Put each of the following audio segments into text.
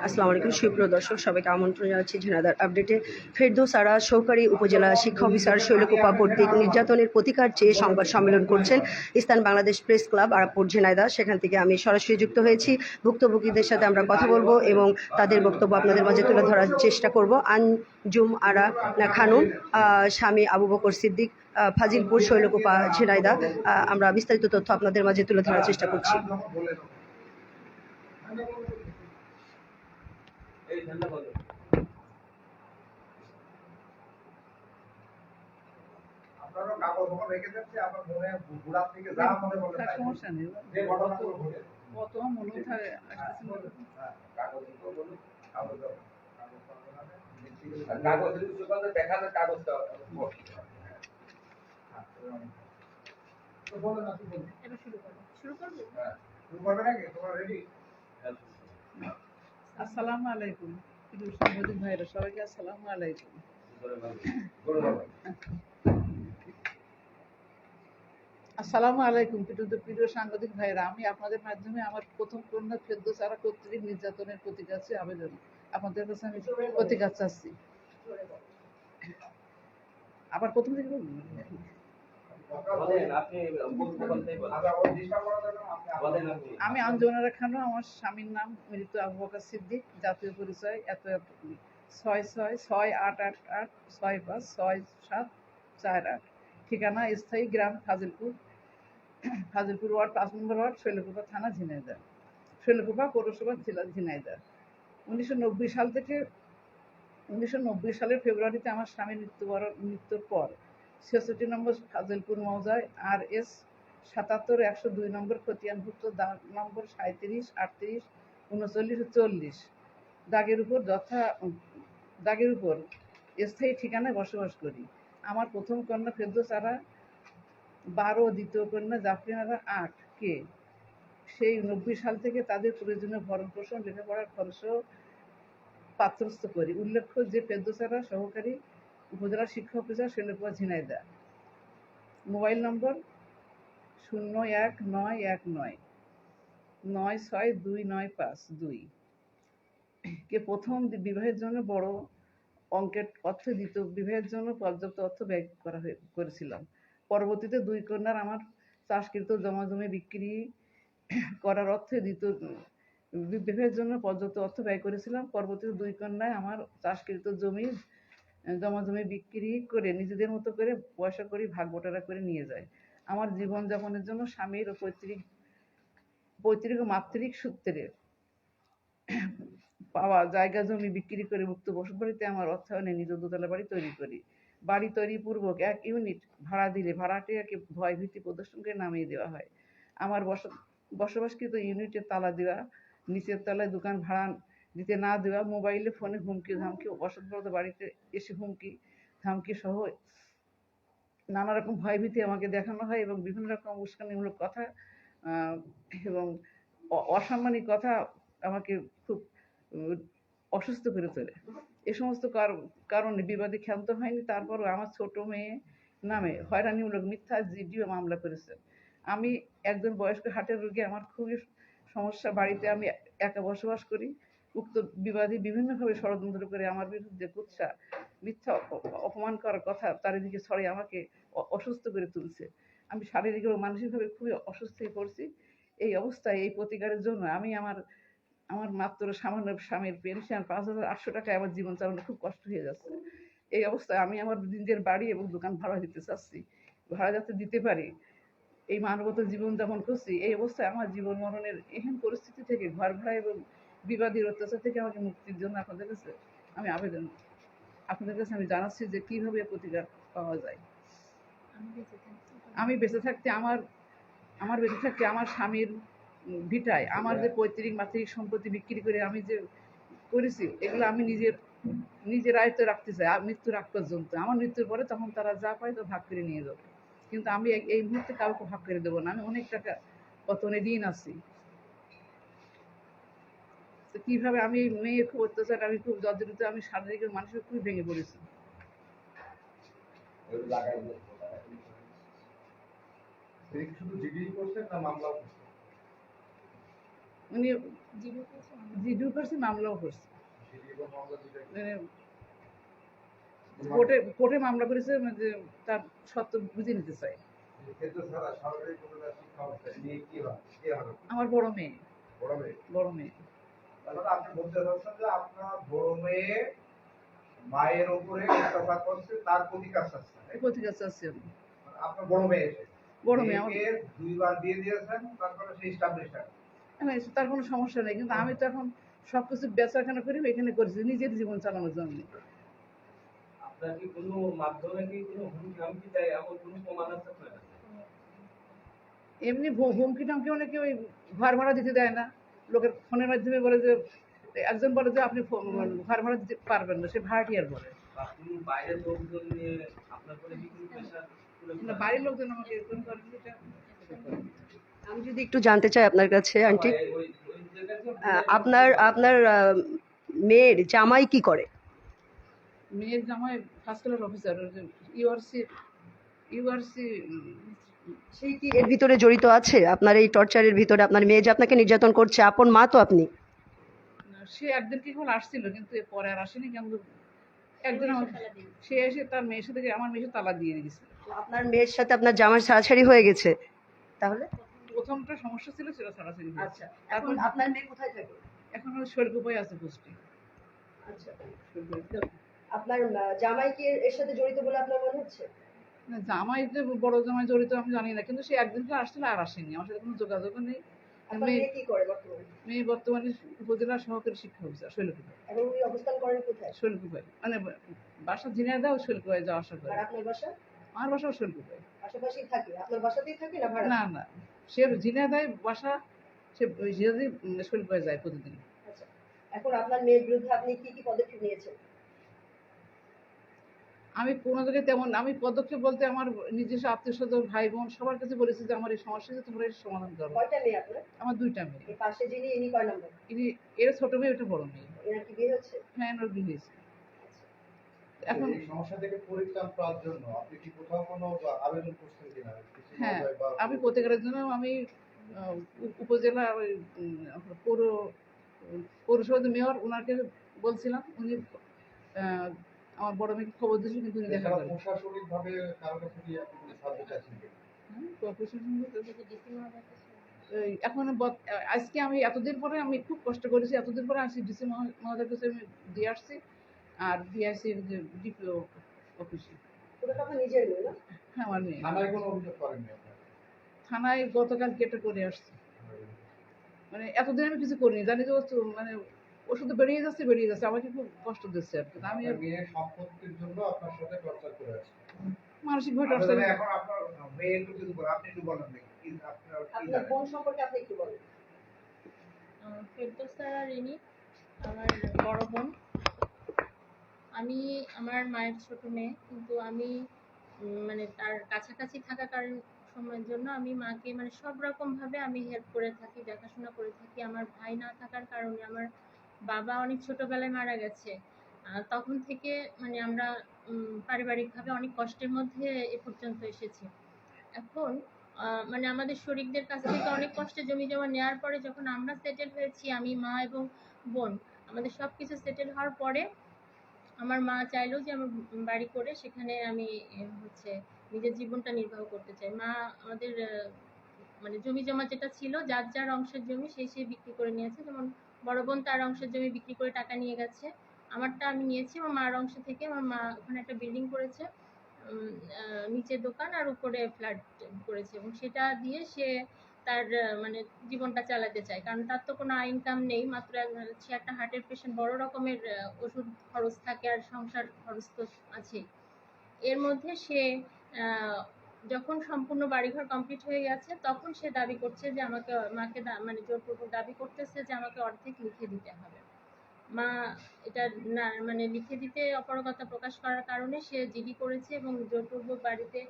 আসসালামু আলাইকুম সুপ্রিয় দর্শক সবাইকে আমন্ত্রণ জানাচ্ছি ঝিনাদার আপডেটে। ফেরদৌস আরা সহকারী উপজেলা শিক্ষা অফিসার শৈলকুপা কর্তৃক নির্যাতনের প্রতিকার চেয়ে সংবাদ সম্মেলন করছেন ইস্তান বাংলাদেশ প্রেস ক্লাব আরাপুর ঝিনাইদা সেখান থেকে আমি সরাসরি যুক্ত হয়েছি। ভুক্তভোগীদের সাথে আমরা কথা বলব এবং তাদের বক্তব্য আপনাদের মাঝে তুলে ধরার চেষ্টা করব। আনজুম আরা খানুন আহ, স্বামী আবু বকর সিদ্দিক ফাজিলপুর শৈলকুপা ঝিনাইদা আমরা বিস্তারিত তথ্য আপনাদের মাঝে তুলে ধরার চেষ্টা করছি। আপনারও কাগজ ওখানে রেখে যাচ্ছে আপনার মনে বুড়ার থেকে যা মনে বলে তার তাই বলুন। সমস্যা নেই যে ঘটনাগুলো ঘটে কত মনে থাকে আসতেছে না। হ্যাঁ, বলুন, কাগজ কাগজ কাগজ কাগজটা হ্যাঁ, আপনি বলুন। এটা শুরু করো। শুরু করবে? হ্যাঁ, শুরু করবে নাকি? তোমরা ready? আসসালামু আলাইকুম। সাংবাদিক ভাইরা, সবাইকে আসসালামু আলাইকুম। আসসালামু আলাইকুম প্রিয় প্রিয় সাংবাদিক ভাইরা। আমি আপনাদের মাধ্যমে আমার প্রথম কন্যা ফেরদৌসারা কর্তৃক নির্যাতনের প্রতিকার চেয়ে আবেদন। আপনাদের কাছে আমি প্রতিকার চাচ্ছি। আবার প্রথম থেকে আমি আঞ্জনারা খানু আমার স্বামীর নাম মৃত আবু বকর সিদ্দিক জাতীয় পরিচয় এত এত ছয় ছয় ছয় আট আট আট ছয় পাঁচ ছয় সাত চার আট। ঠিকানা স্থায়ী গ্রাম ফাজিলপুর ফাজিলপুর ওয়ার্ড পাঁচ নম্বর ওয়ার্ড শৈলকুপা থানা ঝিনাইদহ। শৈলকুপা পৌরসভা জেলা ঝিনাইদহ। উনিশশো নব্বই সাল থেকে উনিশশো নব্বই সালের ফেব্রুয়ারিতে আমার স্বামীর মৃত্যুবরণ মৃত্যুর পর ছেষট্টি নম্বর ফাজিলপুর মৌজায় আর এস সাতাত্তর, একশো দুই নম্বর খতিয়ানভুক্ত দাগ নম্বর সাঁত্রিশ আটত্রিশ, উনচল্লিশ, চল্লিশ। দাগের উপর যথা, দাগের উপর স্থায়ী ঠিকানায় বসবাস করি। আমার প্রথম কন্যা ফেরদোসারা বারো, দ্বিতীয় কন্যা জাফরিনারা আট। কে? সেই নব্বই সাল থেকে তাদের প্রয়োজনীয় ভরণ পোষণ লেখাপড়ার খরচও পাত্রস্থ করি। উল্লেখ্য যে ফেরদোসারা সহকারী উপজেলা শিক্ষা অফিসার শৈলকুয়া ঝিনাইদা। মোবাইল নম্বর শূন্য এক নয় এক নয় নয় ছয় দুই নয় পাঁচ দুই। কে প্রথম বিবাহের জন্য বড় অঙ্কের অর্থ দিত, বিবাহের জন্য পর্যাপ্ত অর্থ ব্যয় করা হয়ে করেছিলাম। পরবর্তীতে দুই কন্যার আমার চাষকৃত জমা জমি বিক্রি করার অর্থে দিত বি- বিবাহের জন্য পর্যাপ্ত অর্থ ব্যয় করেছিলাম। পরবর্তীতে দুই কন্যায় আমার চাষকৃত জমি জমা জমি বিক্রি করে নিজেদের মতো করে পয়সা করে, ভাগ বটারা করে নিয়ে যায়। আমার জীবনযাপনের জন্য স্বামীর ও পৈতৃক পৈতৃক ও মাতৃক সূত্রে পাওয়া জায়গা জমি বিক্রি করে মুক্ত বসতবাড়িতে আমার অর্থায়নে নিজ দোতলা বাড়ি তৈরি করি। বাড়ি তৈরি পূর্বক এক ইউনিট ভাড়া দিলে ভাড়াটিয়াকে ভয় ভীতি প্রদর্শন করে নামিয়ে দেওয়া হয়। আমার বস বসবাসকৃত ইউনিটে তালা দেওয়া, নিচের তলায় দোকান ভাড়া দিতে না দেওয়া, মোবাইলে ফোনে হুমকি, ধামকি অসৎবরত বাড়িতে এসে হুমকি, ধামকি সহ নানা রকম ভয়ভীতি আমাকে দেখানো হয় এবং বিভিন্ন রকম উস্কানিমূলক কথা এবং অসাম্মানিক কথা আমাকে খুব অসুস্থ করে তোলে। এ সমস্ত কার- কারণে বিবাদে ক্ষান্ত হয়নি। তারপরও আমার ছোট মেয়ে নামে হয়রানিমূলক মিথ্যা জিডিও মামলা করেছে। আমি একজন বয়স্ক হার্টের রোগী আমার খুবই সমস্যা। বাড়িতে আমি একা বসবাস করি। উক্ত বিবাদী বিভিন্নভাবে ষড়যন্ত্র করে আমার বিরুদ্ধে কুৎসা, মিথ্যা অপমান করার কথা চারিদিকে ছড়ে আমাকে অসুস্থ করে তুলছে। আমি শারীরিক এবং মানসিকভাবে খুবই অসুস্থ হয়ে পড়ছি। এই অবস্থায়, এই প্রতিকারের জন্য আমি আমার আমার মাত্র সামান্য স্বামীর পেনশন পাঁচ হাজার আটশো টাকায় আমার জীবন চালানো খুব কষ্ট হয়ে যাচ্ছে। এই অবস্থায় আমি আমার নিজের বাড়ি এবং দোকান ভাড়া দিতে চাচ্ছি, ভাড়া যাতে দিতে পারি। এই মানবত জীবন যাপন করছি। এই অবস্থায় আমার জীবন মরণের এহেন পরিস্থিতি থেকে ঘর ভাড়া এবং বিবাদীর অত্যাচার থেকে আমাকে মুক্তির জন্য আপনাদের কাছে আমি আবেদন আপনাদের কাছে আমি জানাচ্ছি যে কীভাবে প্রতিকার পাওয়া যায়। আমি বেঁচে থাকতে আমার আমার বেঁচে থাকতে আমার স্বামীর ভিটায় আমার যে পৈতৃক মাতৃক সম্পত্তি বিক্রি করে আমি যে করেছি এগুলো আমি নিজের নিজের আয়ত্তে রাখতে চাই মৃত্যুর আগ পর্যন্ত। আমার মৃত্যুর পরে তখন তারা যা পায় তো ভাগ করে নিয়ে যাবে। কিন্তু আমি এই- এই মুহূর্তে কাউকে ভাগ করে দেবো না। আমি অনেক টাকা পতনে ঋণ আছি। তো কীভাবে আমি এই মেয়ের খুব অত্যাচার আমি খুব জর্জরিত আমি শারীরিক মানসিক খুবই ভেঙে পড়েছি? উনি জিডিও করছে মামলাও করছে? মানে কোর্টে কোর্টে মামলা করেছে যে তার সত্য বুঝে নিতে চাই আমার বড় মেয়ে। বড় মেয়ে? বড় মেয়ে। তাহলে আপনি বলতে চাচ্ছেন যে আপনার বড় মেয়ে মায়ের উপরে করছে তার প্রতিকার আপনার বড় মেয়ে বড় মেয়ে দুইবার দিয়ে দিয়েছেন তারপরে সে স্টাবলিশ হ্যাঁ, তার কোনো সমস্যা নেই কিন্তু আমি তো এখন সব কিছু বেচাকেনা করি এখানে করেছি নিজের জীবন চালানোর জন্য। আপনার কি কোনো মাধ্যমে কি কোনো হুমকি হামকি দেয়? এমন কোনো প্রমাণ আছে আপনার এমনি হুমকি টামকি অনেকে ওই ঘর ভাড়া দিতে দেয় না। লোকের ফোনের মাধ্যমে বলে যে একজন বলে যে আপনি ফো- ঘর ভাড়া দিতে পারবেন না সে ভাড়াটিয়ার বলে। বাড়ির লোকজন আমাকে এরকম করে আমি যদি একটু জানতে চাই আপনার কাছে আন্টি আপনার আপনার মেয়ের জামাই কি করে? মেয়ের জামাই first class officer URC URC সেই কি এর ভিতরে জড়িত আছে? আপনার এই টর্চারের ভিতরে আপনার মেয়ে যে আপনাকে নির্যাতন করছে আপন মা তো আপনি? সে একদিন কি কেবল আসছিল কিন্তু এর পরে আর আসেনি কিন্তু একদিন সে এসে তার মেয়ের সাথে আমার মেয়ের তালা দিয়ে গেছে আপনার মেয়ের সাথে আপনার জামাই ছাড়াছাড়ি হয়ে গেছে তাহলে? প্রথমটা সমস্যা ছিল সেটা ছাড়াছাড়ি আচ্ছা এখন আপনার মেয়ে কোথায় থাকে? এখন শৈলকুপায় আছে পোস্টে। আচ্ছা আপনার জামাই কি এর- এর সাথে জড়িত বলে আপনার মনে হচ্ছে? জামাই যে বড় জামাই জড়িত আমি জানি না কিন্তু সে একদিন তো আসছিল আর আসেনি। আমার সাথে কোনো যোগাযোগ নেই। মেয়ে মেয়ে কি করে বর্তমানে? উপজেলা সহকারী শিক্ষা অফিসার কোথায়? শৈলকুপায় মানে বাসা ঝিনাইদা ও শৈলকুপায় যাওয়া আসা করে। আর আপনার বাসা? আমার বাসাও শৈলকুপায় পাশাপাশি থাকে? আপনার বাসাতেই থাকে না না সে ঝিনাইদায় বাসা সে ঝিনাইদাই শৈলকুপায় যায় প্রতিদিন। আচ্ছা। এখন আপনার মেয়ের বিরুদ্ধে আপনি কি কি পদক্ষেপ নিয়েছেন? আমি কোনো জায়গায় তেমন আমি পদক্ষেপ বলতে আমার নিজস্ব আত্মীয় স্বজন ভাই বোন সবার কাছে বলেছি যে আমার এই সমস্যা আছে তোমরা এর সমাধান করো। কয়টা মেয়ে আপনার? আমার দুইটা মেয়ে। এই পাশে যিনি ইনি কয় নম্বর? ইনি এর ছোট মেয়ে ওটা বড় মেয়ে। এনার কি বিয়ে হচ্ছে? হ্যাঁ এনার বিয়ে হয়েছে। এখন সমস্যা থেকে পরিত্রাণ পাওয়ার জন্য আপনি কি কোথাও কোনো আবেদন করছেন কিনা? হ্যাঁ, আমি প্রত্যেকের জন্য আমি উপজেলা ওই পৌর পৌরসভার মেয়র ওনাকে বলছিলাম উনি আহ, আমার বড় মেয়েকে খবর দিয়েছিল কিন্তু উনি দেখা করেন। প্রশাসনিক ভাবে কারও কাছে কি আপনি সাহায্য চাইছেন এখন আজকে আমি এতদিন পরে আমি খুব কষ্ট করেছি এতদিন পরে আসি ডিসি মহোদয়ের কাছে আমি দিয়ে আসছি আর দিয়ে আসছি যে ডিপিও অফিসে। ওটা তো নিজের মেয়ে না? হ্যাঁ আমার মেয়ে। থানায় কোনো অভিযোগ করেননি থানায় গতকাল কেটে করে আসছি। মানে এতদিন আমি কিছু করিনি জানি তো মানে ও শুধু বেরিয়ে যাচ্ছে বেরিয়ে যাচ্ছে। আমাকে খুব কষ্ট দিচ্ছে আর কি। আমি আর মেয়ের সম্পত্তির জন্য আপনার সাথে টর্চার করে আসছে মানসিকভাবে আচ্ছা, টর্চার এখন আপনার মেয়ে একটু কিছু বলেন আপনি একটু বলেন দেখি আপনার কি আপনার জানেন? বোন সম্পর্কে আপনি একটু বলেন। ফেরদৌসারা রিনি আমার বড় বোন। আমি আমার মায়ের ছোট মেয়ে কিন্তু আমি মানে তার কাছাকাছি থাকা কারণ সময়ের জন্য আমি মাকে মানে সব রকম ভাবে আমি হেল্প করে থাকি দেখাশোনা করে থাকি। আমার ভাই না থাকার কারণে আমার বাবা অনেক ছোটবেলায় মারা গেছে। তখন থেকে মানে আমরা পারিবারিকভাবে অনেক কষ্টের মধ্যে এ পর্যন্ত এসেছি। এখন মানে আমাদের শরিকদের কাছ থেকে অনেক কষ্টে জমি জমা নেওয়ার পরে যখন আমরা সেটেল হয়েছি, আমি, মা এবং বোন, আমাদের সব কিছু সেটেল হওয়ার পরে আমার মা চাইলো যে আমার বাড়ি করে সেখানে আমি হচ্ছে নিজের জীবনটা নির্বাহ করতে চাই। মা আমাদের মানে জমি জমা যেটা ছিল, যার যার অংশের জমি সেই সেই বিক্রি করে নিয়েছে। যেমন বড় বোন তার অংশের জমি বিক্রি করে টাকা নিয়ে গেছে। আমারটা আমি নিয়েছি, আমার মার অংশ থেকে। আমার মা ওখানে একটা বিল্ডিং করেছে নিচে দোকান আর উপরে ফ্ল্যাট করেছে এবং সেটা দিয়ে সে তার মানে জীবনটা চালাতে চায়। কারণ তার তো কোনো ইনকাম নেই, মাত্র সে একটা হার্টের পেশেন্ট বড় রকমের ওষুধ খরচ থাকে আর সংসার খরচ তো আছেই। এর মধ্যে সে যখন সম্পূর্ণ বাড়িঘর কমপ্লিট হয়ে গেছে, তখন সে দাবি করছে যে আমাকে, মাকে মানে জোরপূর্বক দাবি করতেছে যে আমাকে অর্ধেক লিখে দিতে হবে। মা এটা না মানে লিখে দিতে অপারগতা প্রকাশ করার কারণে সে জিডি করেছে এবং জোরপূর্বক বাড়িতে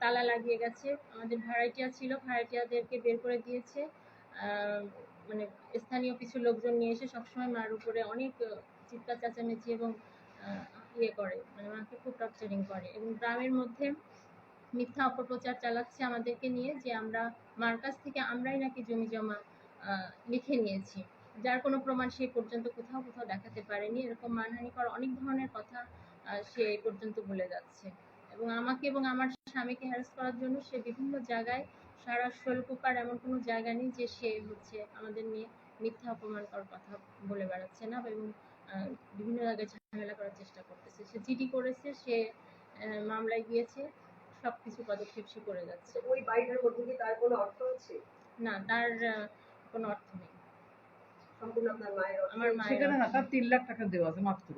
তালা লাগিয়ে গেছে। আমাদের ভাড়াটিয়া ছিল, ভাড়াটিয়াদেরকে বের করে দিয়েছে। মানে স্থানীয় কিছু লোকজন নিয়ে এসে সবসময় মার উপরে অনেক চিৎকার, চেঁচামেচি এবং ইয়ে করে। মানে মাকে খুব টর্চারিং করে। এবং গ্রামের মধ্যে মিথ্যা অপপ্রচার চালাচ্ছে আমাদেরকে নিয়ে যে আমরা, মার কাছ থেকে আমরাই নাকি জমি জমা লিখে নিয়েছি। যার কোনো প্রমাণ সে পর্যন্ত কোথাও কোথাও দেখাতে পারেনি। এরকম মানহানিকর অনেক ধরনের কথা সে এই পর্যন্ত বলে যাচ্ছে। এবং আমাকে এবং আমার স্বামীকে হ্যারাস করার জন্য সে বিভিন্ন জায়গায় সারা শৈলকুপার এমন কোনো জায়গা নেই যে সে হচ্ছে আমাদের নিয়ে মিথ্যা অপমান করার কথা বলে বেড়াচ্ছে না এবং বিভিন্ন জায়গায় ঝামেলা করার চেষ্টা করতেছে। সে জিডি করেছে, সে মামলায় গিয়েছে। সব কিছু পদক্ষেপ সে করে যাচ্ছে। ওই বাড়িটার মধ্যে কি তার কোনো অর্থ আছে? না তার কোনো অর্থ নেই। সম্পূর্ণ আপনার মায়ের আমার মায়ের সেখানে না তার তিন লাখ টাকা দেওয়া আছে মাত্র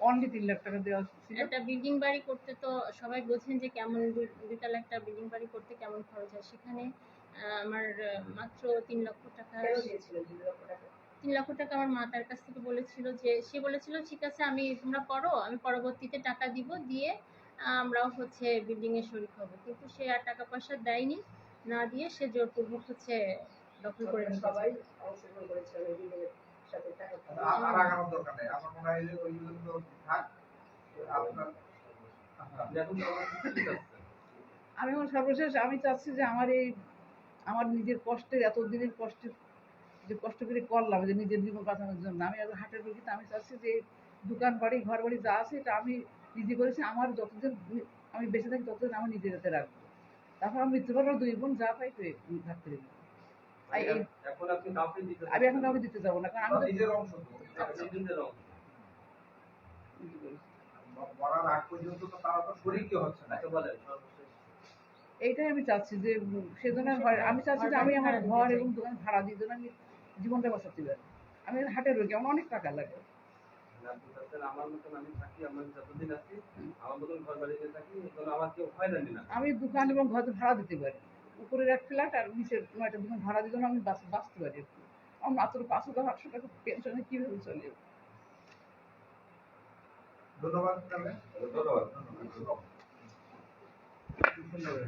অনলি তিন লাখ টাকা দেওয়া একটা বিল্ডিং বাড়ি করতে তো সবাই বোঝেন যে কেমন দুইতলা একটা বিল্ডিং বাড়ি করতে কেমন খরচ হয়। সেখানে আহ, আমার মাত্র তিন লক্ষ টাকা তিন লক্ষ টাকা? তিন লক্ষ টাকা আমার মা তার কাছ থেকে বলেছিল যে সে বলেছিল ঠিক আছে আমি তোমরা করো আমি পরবর্তীতে টাকা দিব দিয়ে আমরাও হচ্ছে বিল্ডিং এ শরিক হব। কিন্তু সে আর টাকা পয়সা দেয়নি না দিয়ে সে জোরপূর্বক হচ্ছে দখল করে সবাই। অংশগ্রহণ করেছিল সাথে টাকা আর আর আগানোর দরকার নেই। আমার মনে হয় যে ওইগুলো তো থাক আপনার আমি এখন সর্বশেষ আমি চাচ্ছি যে আমার এই আমার নিজের কষ্টের এতদিনের কষ্টের যে কষ্ট করে করলাম যে নিজের জীবন বাঁচানোর জন্য। আমি হাটের রোগীতে আমি চাচ্ছি যে দোকান বাড়ি ঘর বাড়ি যা আছে এটা আমি নিজে করেছি আমার যতদিন আমি বেঁচে থাকি ততদিন আমি নিজের হাতে রাখব। তারপর আমি মৃত্যু পরেও দুই বোন যা পাই পেয়ে থাকতে দেবো। আর এখন আপনি কাউকে দিতে আমি এখন কাউকে দিতে যাব না কারণ আমি নিজের অংশ তো আপনি নিজের অংশ। মরার আগ পর্যন্ত তো তারা তো শরীরই হচ্ছে না আচ্ছা বলেন এইটাই আমি চাচ্ছি যে সেজন্য আমি চাচ্ছি যে আমি আমার ঘর এবং দোকান ভাড়া দিয়ে যেন আমি জীবনটা বাঁচাতে পারি। আমি হাটের রোগী আমার অনেক টাকা লাগে আপনি চাচ্ছেন আমার মতন আমি দোকান এবং ঘর ভাড়া দিতে পারি। উপরের এক ফ্ল্যাট আর নিচের নয়টা দোকান ভাড়া দিয়ে যেন আমি বাঁচতে পারি। আমার মাত্র পাঁচশো টাকা আটশো টাকা পেনশনে কীভাবে চলে? ধন্যবাদ ধন্যবাদ ধন্যবাদ।